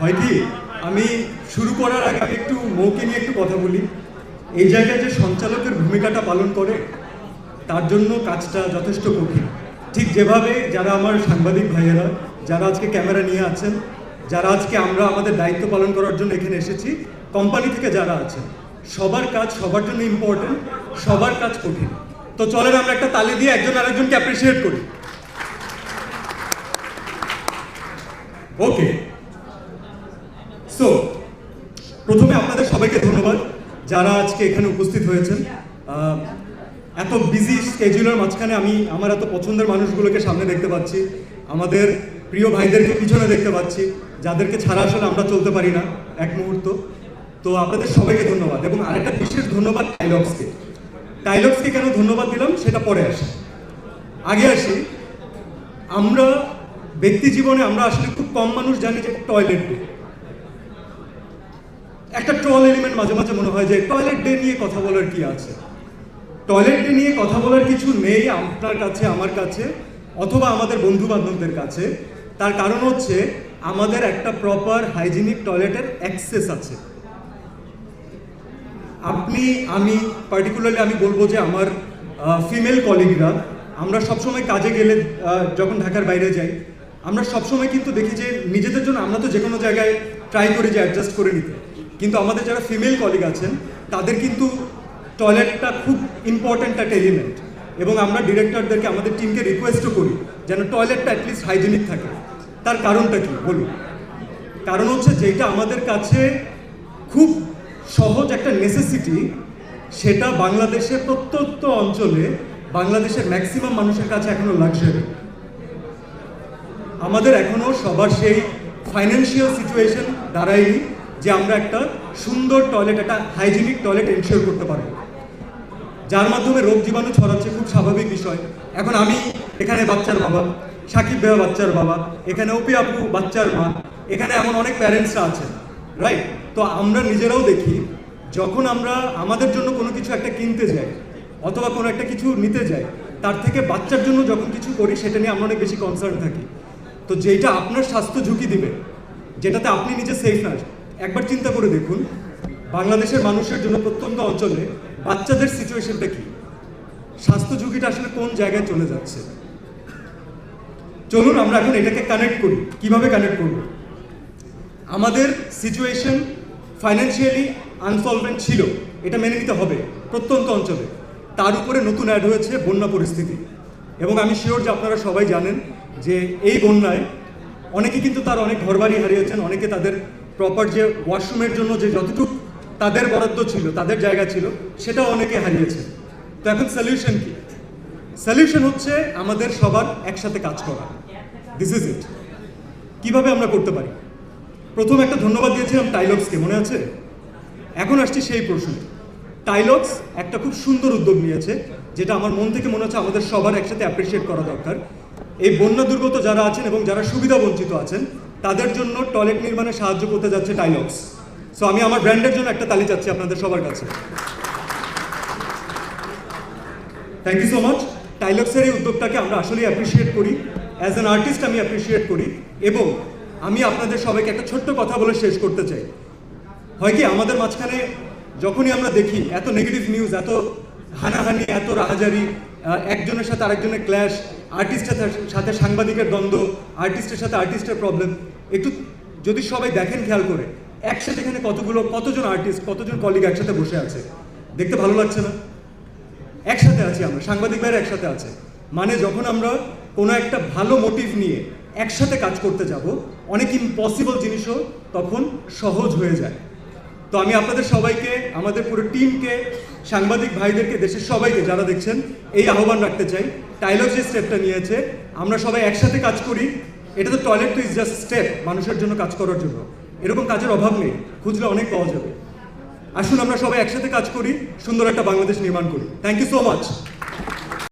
হয় কি আমি শুরু করার আগে একটু মৌকে নিয়ে একটু কথা বলি। এই জায়গায় যে সঞ্চালকের ভূমিকাটা পালন করে, তার জন্য কাজটা যথেষ্ট কঠিন। ঠিক যেভাবে যারা আমার সাংবাদিক ভাইয়েরা, যারা আজকে ক্যামেরা নিয়ে আছেন, যারা আজকে আমরা আমাদের দায়িত্ব পালন করার জন্য এখানে এসেছি, কোম্পানি থেকে যারা আছেন, সবার কাজ সবার জন্য ইম্পর্টেন্ট সবার কাজ কঠিন। তো চলেন আমরা একটা তালি দিয়ে একজন আরেকজনকে অ্যাপ্রিসিয়েট করি। ওকে সো প্রথমে আপনাদের সবাইকে ধন্যবাদ যারা আজকে এখানে উপস্থিত হয়েছেন। এত বিজি স্কেজুলের মাঝখানে আমি আমার এত পছন্দের মানুষগুলোকে সামনে দেখতে পাচ্ছি। আমাদের প্রিয় ভাইদেরকে পিছনে দেখতে পাচ্ছি, যাদেরকে ছাড়া আসলে আমরা চলতে পারি না এক মুহূর্ত। তো আপনাদের সবাইকে ধন্যবাদ এবং আরেকটা বিশেষ ধন্যবাদ টাইলক্সকে টাইলক্সকে কেন ধন্যবাদ দিলাম সেটা পরে আসে। আগে আসি, আমরা ব্যক্তি জীবনে আমরা আসলে খুব কম মানুষ জানি যে টয়লেট ডে একটা ট্রল এলিমেন্ট মাঝে মাঝে মনে হয় যে টয়লেট ডে নিয়ে কথা বলার কি আছে? টয়লেট ডে নিয়ে কথা বলার কিছু নেই আপনার কাছে, আমার কাছে, অথবা আমাদের বন্ধু বান্ধবদের কাছে। তার কারণ হচ্ছে আমাদের একটা প্রপার হাইজিনিক টয়লেটের অ্যাক্সেস আছে। আপনি, আমি পার্টিকুলারলি আমি বলব যে আমার ফিমেল কলিগরা আমরা সবসময় কাজে গেলে যখন ঢাকার বাইরে যাই আমরা সবসময় কিন্তু দেখি যে নিজেদের জন্য আমরা তো যে কোনো জায়গায় ট্রাই করি যে অ্যাডজাস্ট করে নিতে। কিন্তু আমাদের যারা ফিমেল কলিগ আছেন, তাদের কিন্তু টয়লেটটা খুব ইম্পর্ট্যান্ট একটা এলিমেন্ট এবং আমরা ডিরেক্টরদেরকে আমাদের টিমকে রিকোয়েস্টও করি যেন টয়লেটটা অ্যাটলিস্ট হাইজেনিক থাকে। তার কারণটা কি? বলুন। কারণ হচ্ছে যেটা আমাদের কাছে খুব সহজ একটা নেসেসিটি সেটা বাংলাদেশের প্রত্যন্ত অঞ্চলে বাংলাদেশের ম্যাক্সিমাম মানুষের কাছে এখনও লাক্সারি আমাদের এখনও সবার সেই ফাইন্যান্সিয়াল সিচুয়েশন দাঁড়ায়নি যে আমরা একটা সুন্দর টয়লেট একটা হাইজিনিক টয়লেট এনশিওর করতে পারব। যার মাধ্যমে রোগ জীবাণু ছড়াচ্ছে, খুব স্বাভাবিক বিষয়। এখন আমি এখানে বাচ্চার বাবা, সাকিব ভাইয়া বাচ্চার বাবা, এখানে ওপি আপু বাচ্চার মা, এখানে এমন অনেক প্যারেন্টসরা আছেন রাইট তো আমরা নিজেরাও দেখি, যখন আমরা আমাদের জন্য কোনো কিছু একটা কিনতে যাই, অথবা কোনো একটা কিছু নিতে যাই, তার থেকে বাচ্চার জন্য যখন কিছু করি, সেটা নিয়ে আমরা অনেক বেশি কনসার্ন থাকি। তো যেটা আপনার স্বাস্থ্য ঝুঁকি দিবে, যেটাতে আপনি নিজে সেফ না, একবার চিন্তা করে দেখুন, বাংলাদেশের মানুষের জন্য প্রত্যন্ত অঞ্চলে বাচ্চাদের সিচুয়েশনটা কি? স্বাস্থ্য ঝুঁকিটা আসলে কোন জায়গায় চলে যাচ্ছে? চলুন আমরা এখন এটাকে কানেক্ট করি। কীভাবে কানেক্ট করব? আমাদের সিচুয়েশন ফাইন্যান্সিয়ালি আনসলভেন্ট ছিল, এটা মেনে নিতে হবে প্রত্যন্ত অঞ্চলে। তার উপরে নতুন অ্যাড হয়েছে বন্যা পরিস্থিতি। এবং আমি শিওর যে আপনারা সবাই জানেন যে এই বন্যায় অনেকে কিন্তু তার অনেক ঘরবাড়ি হারিয়েছেন, অনেকে তাদের প্রপার যে ওয়াশরুমের জন্য যে যতটুকু তাদের বরাদ্দ ছিল, তাদের জায়গা ছিল, সেটাও অনেকে হারিয়েছে তো এখন সলিউশন কি? সলিউশন হচ্ছে আমাদের সবার একসাথে কাজ করা। দিস ইজ ইট কীভাবে আমরা করতে পারি? প্রথম একটা ধন্যবাদ দিয়েছিলাম টাইলক্সকে মনে আছে? এখন আসছি সেই প্রশ্ন টাইলক্স একটা খুব সুন্দর উদ্যোগ নিয়েছে। যেটা আমার মন থেকে মনে হচ্ছে আমাদের সবার একসাথে অ্যাপ্রিসিয়েট করা দরকার। এই বন্যা দুর্গত যারা আছেন এবং যারা সুবিধা বঞ্চিত আছেন, তাদের জন্য টয়লেট নির্মাণে সাহায্য করতে যাচ্ছে টাইলক্স সো আমি আমার ব্র্যান্ডের জন্য একটা তালি চাচ্ছি আপনাদের সবার কাছে। থ্যাংক ইউ সো মাচ টাইলক্সের এই উদ্যোগটাকে আমরা আসলেই অ্যাপ্রিসিয়েট করি। অ্যাজ অ্যান আর্টিস্ট আমি অ্যাপ্রিসিয়েট করি। এবং আমি আপনাদের সবাইকে একটা ছোট্ট কথা বলে শেষ করতে চাই। হয় কি? আমাদের মাঝখানে যখনই আমরা দেখি এত নেগেটিভ নিউজ এত হানাহানি, এত রাহাজারি একজনের সাথে আরেকজনের ক্ল্যাশ আর্টিস্টের সাথে সাংবাদিকের দ্বন্দ্ব আর্টিস্টের সাথে আর্টিস্টের প্রবলেম একটু যদি সবাই দেখেন, খেয়াল করে, একসাথে এখানে কতগুলো, কতজন আর্টিস্ট কতজন কলিগ একসাথে বসে আছে? দেখতে ভালো লাগছে না? একসাথে আছি আমরা, সাংবাদিক ভাইরা একসাথে আছে। মানে যখন আমরা কোনো একটা ভালো মোটিভ নিয়ে একসাথে কাজ করতে যাব, অনেক ইম্পসিবল জিনিসও তখন সহজ হয়ে যায়। তো আমি আপনাদের সবাইকে, আমাদের পুরো টিমকে, সাংবাদিক ভাইদেরকে, দেশের সবাইকে যারা দেখছেন, এই আহ্বান রাখতে চাই। টাইলর যে স্টেপটা নিয়েছে, আমরা সবাই একসাথে কাজ করি। এটা তো টয়লেট তো ইজ জাস্ট স্টেপ মানুষের জন্য কাজ করার জন্য। এরকম কাজের অভাব নেই, খুঁজলে অনেক পাওয়া যাবে। আসুন আমরা সবাই একসাথে কাজ করি, সুন্দর একটা বাংলাদেশ নির্মাণ করি। Thank you so much